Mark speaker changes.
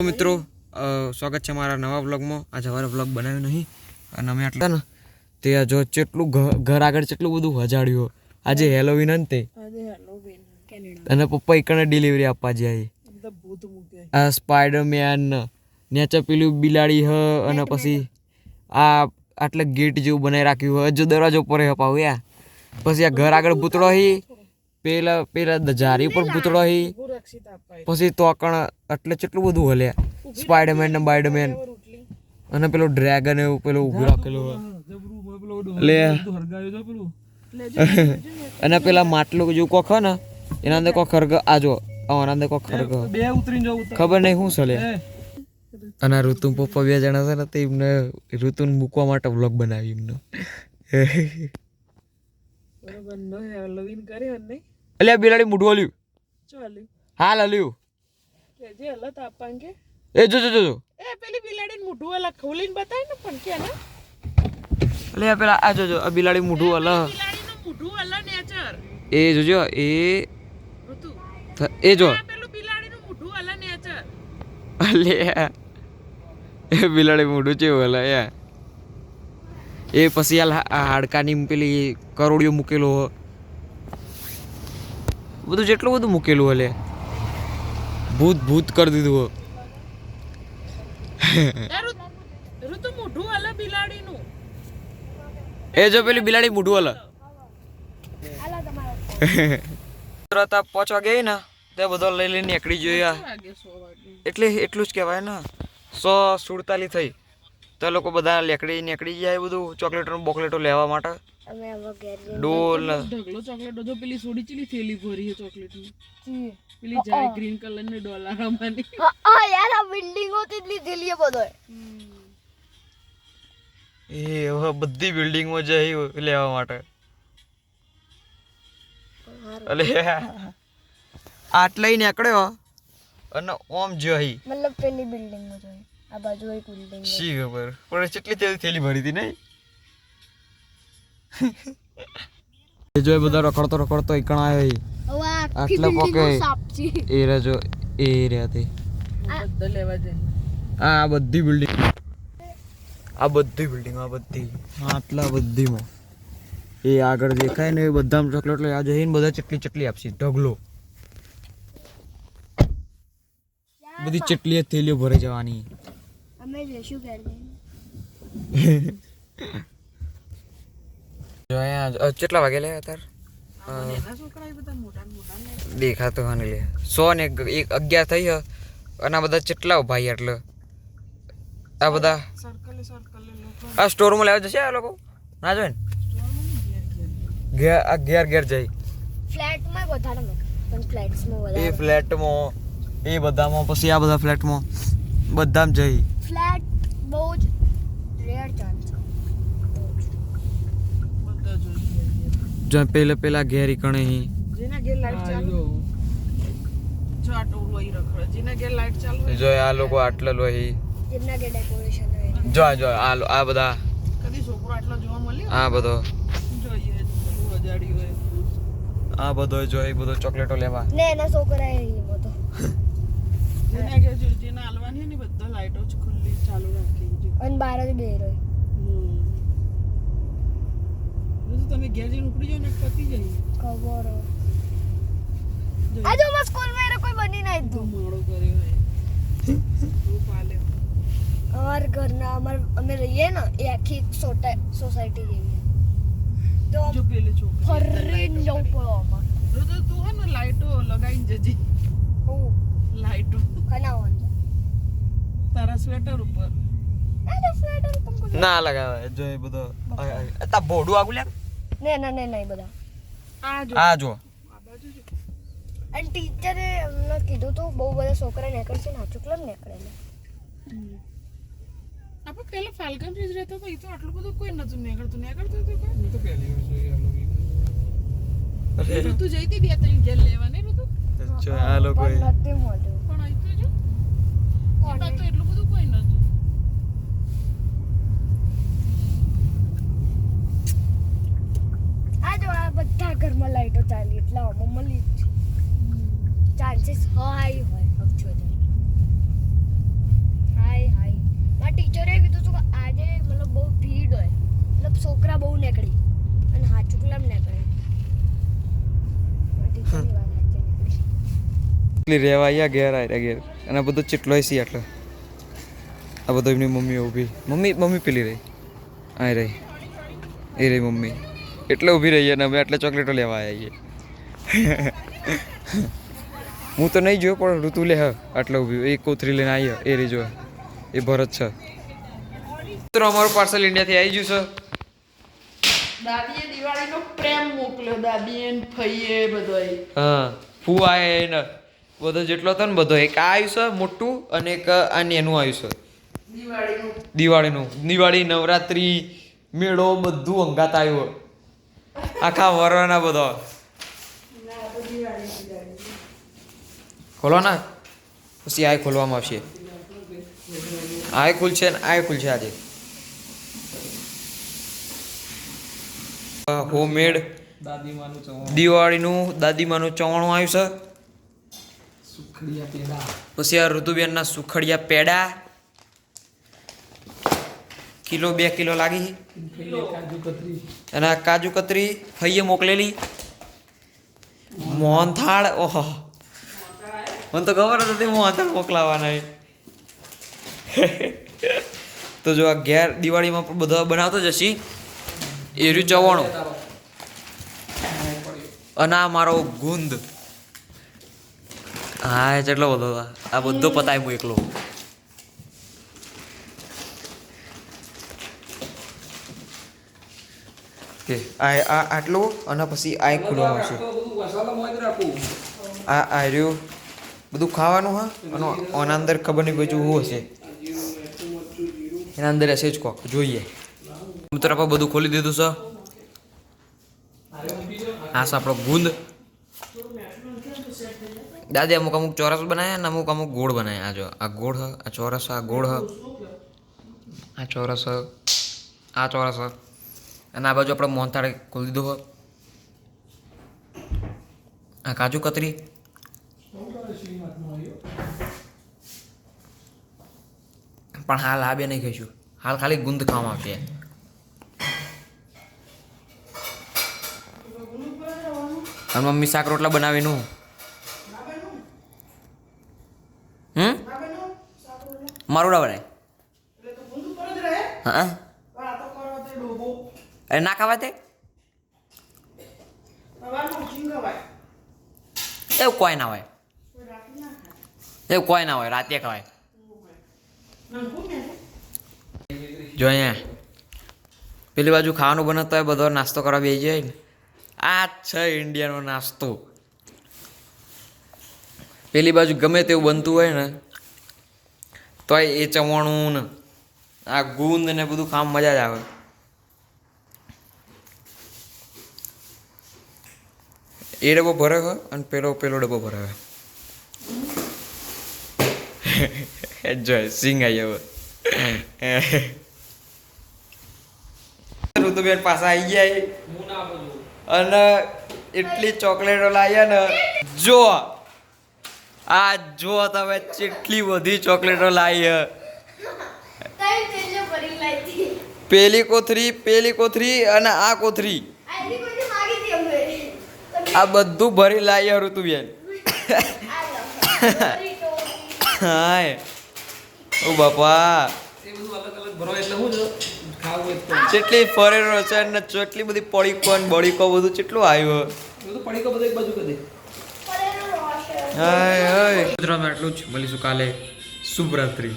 Speaker 1: મિત્રો સ્વાગત છે મારા નવા વ્લોગમાં. આજે હવારે વ્લોગ બનાવ્યો નહીં. અને અમે આટલા ને તે જો કેટલું ઘર આગળ કેટલું બધું હજાડ્યું આજે હેલોવીન ને તે. અને પપ્પા એકને ડિલિવરી આપવા જાય આ સ્પાઈડરમેન નેચર પેલું બિલાડી હ અને પછી આ આટલે ગેટ જેવું બનાવી રાખ્યું હોય જો દરવાજો ઉપર હપાવ્યા પછી આ ઘર આગળ ભૂતળો હી. પેલા પેલા દજારી ઉપર પૂતળો હી. પછી તોકણ એટલે કેટલું બધું હલે. સ્પાઈડરમેન ને બાઈડરમેન અને પેલો ડ્રેગન એવું પેલું ઊભો રાખેલું લે. અને પેલા માટલું જેવું કોખ ને એના અંદર કોઈ ખરગ આજો આના અંદર કોઈ ખરગ
Speaker 2: બે ઉતરીને જવું
Speaker 1: ખબર નહીં શું ચલે અને ઋતુ પપ્પા બે જણા છે ને તે એમને ઋતુને મૂકવા માટે વ્લોગ બનાવી એમનો.
Speaker 2: બરોબર નો હેલોવીન કર્યો ને
Speaker 1: એટલે બિલાડી મૂઢું હલ્યું. હાલ હલ્યું. એ જો જો જો
Speaker 2: એ પેલી બિલાડી મૂઢું અલગ ખોલીને બતાય ને પણ કે ને.
Speaker 1: એટલે પેલા આ જો જો આ બિલાડી મૂઢું હલા.
Speaker 2: બિલાડીનું મોઢું અલગ નેચર
Speaker 1: એ જોજો એ એ જો.
Speaker 2: પેલું બિલાડીનું મોઢું હલા નેચર
Speaker 1: અલે એ બિલાડી મૂઢું છે હલા યાર એ પછી આ હાડકાની પેલી કરોડિયો મૂકેલો. બધું જેટલું બધું મૂકેલું હલે. ભૂત ભૂત કરી દીધું
Speaker 2: ઋતુ ઋતુ મોઢું અલગ બિલાડીનું.
Speaker 1: એ જો પેલી બિલાડી મૂઢું હલ. તરત આ વાગે ગઈ ને તે બધો લઈ લઈને નીકળી
Speaker 2: વાગે.
Speaker 1: એટલે એટલું જ કહેવાય ને. સો સુડતાલી થઈ. તો એ લોકો બધા લેકડી નીકળી જાય બધું ચોકલેટો બોકલેટો લેવા માટે. ડોલ
Speaker 2: ઢગલો ચોકલેટો જો પેલી સોડી ચીલી થેલી ભરી છે ચોકલેટની પેલી જાય ગ્રીન કલરની ડોલર આમાંની
Speaker 3: હા યાર આ બિલ્ડિંગો તેટલી થેલી બધો
Speaker 1: એ હવે બધી બિલ્ડિંગમાં જઈ લેવા માટે. અલે આટલાય નીકળ્યો અને ઓમ જઈ
Speaker 3: મતલબ પેલી બિલ્ડિંગમાં જોઈ આ બાજુ એક બિલ્ડિંગ
Speaker 1: શી ખબર? પણ કેટલી તેલ થેલી ભરી હતી નહીં? એ જો બધા રખડતો રખડતો એકણ આવ્યો
Speaker 3: આખી
Speaker 1: આટલા પોકે. એ રજો એ રહ્યા તે. આ આ બધી બિલ્ડિંગ આ બધી બિલ્ડિંગ આ બધી. આટલા બધીમાં. એ આગળ દેખાય ને એ બધામાં ચોકલેટ લઈ. આ જઈને બધા ચટલી ચટલી આપશે. ઢગલો. બધી ચટલી થેલીઓ ભરી જવાની.
Speaker 3: અમે ઘેર જઈને
Speaker 1: જો અહીંયા કેટલા વાગે લે
Speaker 2: એ ને
Speaker 1: દેખાતો હા લે. સો ને એક અગિયાર થઈ હ. અને આ બધા કેટલા ભાઈ એટલે? આ બધા? આ સ્ટોરમાં લેવા જશે આ લોકો? ના જોઈ ને? ઘેર આ ઘેર ઘેર જઈ.
Speaker 3: ફ્લેટમાં વધારે પણ ફ્લેટ્સમાં
Speaker 1: એ
Speaker 3: વધારે
Speaker 1: ફ્લેટમાં એ બધામાં પછી આ બધા ફ્લેટમાં બધામાં જઈ.
Speaker 3: ફ્લેટ બહુ જ રેર ચાન્સ
Speaker 1: જો પેલે પેલા ઘેર કણે હી.
Speaker 2: જેના ઘેર લાઈટ ચાલુ. જો. આ ટોલ વહી રખડે. જેના ઘેર લાઈટ ચાલુ હોય
Speaker 1: જો આ લોકો આટલા લો હી.
Speaker 3: જેમના કે ડેકોરેશન હોય.
Speaker 1: જો જો આ આ બધા.
Speaker 2: કદી છોકરો આટલો જોવા મળ્યો?
Speaker 1: આ બધો. આ બધો જો એ બધો ચોકલેટો લેવા.
Speaker 3: ને એના છોકરા એ બધો
Speaker 2: જેના ઘેર જેના હાલવાની હોય ને બધા લાઈટો જ ખુલ્લી ચાલુ રાખી છે
Speaker 3: અને બહાર જ બે રહ્યો
Speaker 2: તમે ઘેર જઈને ઉપડી જાવ ને પતી જાય
Speaker 3: ખબર આજે અમારા સ્કૂલમાં એને કોઈ બની ના
Speaker 2: તો
Speaker 3: હતું
Speaker 2: મોડો કર્યો તું પાલે.
Speaker 3: અમાર ઘરના અમાર અમે રહીએ ને એ આખી સોસાયટી જેવી. તો
Speaker 2: જો પેલે છોકરી
Speaker 3: ફરીને જવું પડો અમાર
Speaker 2: તો તું હે ને લાઈટો લગાઈને જજે.
Speaker 3: ઓ
Speaker 2: લાઈટો.
Speaker 3: કનાવવાનું
Speaker 2: તારા સ્વેટર ઉપર.
Speaker 1: ના લગાવે જો એ બધો આ- આ- તા ભોડું આગુ લે.
Speaker 3: ને ના ને નહીં બધા.
Speaker 2: આ જો.
Speaker 1: આ જો.
Speaker 2: આ બાજુ જો.
Speaker 3: અને ટીચરે અમને કીધું તો બહુ બધા છોકરા નીકળશે નાચું ક્લબ નીકળેલા
Speaker 2: આપણે પેલા ફાલ્કન બ્રિજ રહેતો તો એ તો આટલું બધું કોઈ નતું નીકળતું. નીકળતું તો કોઈ? તો પહેલી વાર ઋતુ જઈ હતી બે ત્રણ ઘેર લેવા નહીં ઋતુ?
Speaker 1: જો આ લોકો
Speaker 3: પણ નથી મળ્યું.
Speaker 2: પણ અહીં તો જો. એટલું બધું કોઈ નતું
Speaker 3: જો આ બધા ઘરમાં લાઈટો ચાલી એટલે આમાં મળી ચાન્સીસ હાઈ હોય અક્ષોધર હાય હાય મારા ટીચરે કીધું હતું કે આજે મતલબ બહુ ભીડ હોય. મતલબ છોકરા બહુ નીકળી
Speaker 1: અને હાચું કલામ નીકળે? રેવાયા ઘેર આવ્યા ઘેર. અને બધો ચેટલો સી આટલો? આ બધો એમની મમ્મી ઊભી. મમ્મી મમ્મી પેલી રહી. આ રહી. એ રહી મમ્મી. એટલે ઊભી રહીએ અને અમે એટલે ચોકલેટો લેવા આવ્યા છીએ. હું તો નહીં જોયો પણ ઋતુ લે આટલો ઊભી. એ કોથરી લઈને આવી એ રહી જો એ ભરત છે. મિત્રો અમારું પાર્સલ ઇન્ડિયાથી આવી ગયું છે.
Speaker 2: દાદીએ દિવાળીનો પ્રેમ મોકલ્યો દાદીએ ને ફઈએ બધાએ.
Speaker 1: હા ફૂ આય ને બધો જેટલો હતો ને બધો. એક આ આવ્યું છે મોટું અને એક આની એનું આવ્યું છે.
Speaker 2: દિવાળીનું.
Speaker 1: દિવાળીનું. દિવાળી નવરાત્રી મેળો બધું અંગાત આવ્યું આખા વરવાના બધો. ખોલો ને? પછી આ ખોલવામાં આવશે. આ ખુલશે ને આ ખુલશે આજે. હોમમેડ દિવાળીનું દાદીમાનું ચવાણું આવ્યું છે. પછી આ ઋતુબેનના સુખડિયા પેડા. કિલો બે કિલો લાગી અને આ કાજુ કતરી ફઈએ મોકલેલી. મોહનથાળ ઓહો. મને તો ખબર જ હતી મોહનથાળ મોકલાવાના એ. તો જો આ ઘેર દિવાળીમાં પણ બધા બનાવતો જ હશી. એ રહ્યું ચવાણું. અને આ મારો ગુંદ. હા એ કેટલો બધો આ બધો પતાય હું એકલો. કે આ આ આટલું અને પછી આ એક ખુલવામાં આવશે આ આ રહ્યું. બધું ખાવાનું હા? અને આના અંદર ખબર નહીં બીજું શું હશે. એના અંદર હશે જ કોક જોઈએ. મિત્ર આપણે બધું ખોલી દીધું છે. આ છે આપણો ગુંદ. દાદી અમુક અમુક ચોરસ બનાવ્યા ને અમુક અમુક ગોળ બનાવ્યા જો આ ગોળ હ આ ચોરસ આ ગોળ હ. આ ચોરસ હ, આ ચોરસ હ. અને આ બાજુ આપણે મોહનથાળ ખોલી દીધો હ આ કાજુ કતરી. પણ હાલ આ બે નહીં ખાઈશું. હાલ ખાલી ગુંદ ખાવામાં આવશે. અને મમ્મી શાક રોટલા બનાવીનું હમ? મારું ના બનાય હા. અરે ના ખાવા તે એવું કોઈ ના હોય. એવું કોઈ ના હોય રાતે ખવાય. જો અહીંયા પેલી બાજુ ખાવાનું બને હોય બધો નાસ્તો કરવા બેસી જાય ને. આ છે ઇન્ડિયાનો નાસ્તો. પેલી બાજુ ગમે તેવું બનતું હોય ને તોય એ ચવાણું ને આ ગુંદ ને બધું ખામ મજા જ આવે. એ ડબ્બો ભરે અને પેલો પેલો ડબ્બો ભરે એન્જોય સિંગ આવી હવે ઋતુબેન પાછા આવી ગયા અને એટલી ચોકલેટો લાવ્યા ને. જો આ જો તમે કેટલી બધી ચોકલેટો લાવી પેલી કોથરી પેલી કોથરી અને આ કોથરી
Speaker 3: આ એની કોઈ માગી હતી અમે તમે
Speaker 1: આ બધું ભરી લાવી ઋતુ ઋતુબેન હાય. ઓ બાપા. ચેટલી ફરેરો છે ને કેટલી બધી પડીકો ને બળીકો બધું કેટલું આવ્યું
Speaker 2: બધું પડીકો બધું એક બાજુ કરી
Speaker 1: હાય હાય. મિત્રો એટલું જ મળીશું કાલે. શુભરાત્રી.